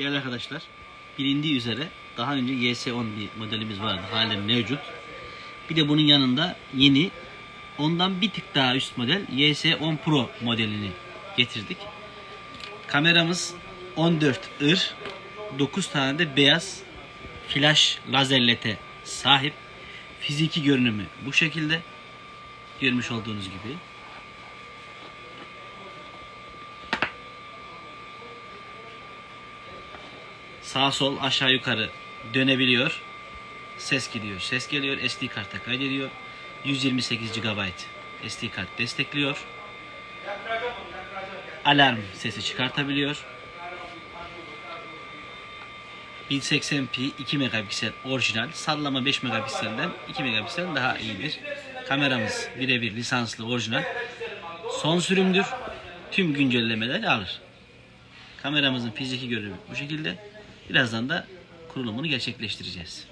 Değerli arkadaşlar, bilindiği üzere daha önce YS10 bir modelimiz vardı. Halen mevcut. Bir de bunun yanında yeni ondan bir tık daha üst model YS10 Pro modelini getirdik. Kameramız 14 ır, 9 tane de beyaz flash lazer lete sahip. Fiziki görünümü bu şekilde. Görmüş olduğunuz gibi. Sağ sol aşağı yukarı dönebiliyor. Ses gidiyor, ses geliyor. SD karta kaydediyor. 128 GB SD kart destekliyor. Alarm sesi çıkartabiliyor. 1080p 2 megapiksel orijinal. Sallama 5 megapikselden 2 megapiksel daha iyidir. Kameramız birebir lisanslı orijinal. Son sürümdür. Tüm güncellemeleri alır. Kameramızın fiziki görünümü bu şekilde. Birazdan da kurulumunu gerçekleştireceğiz.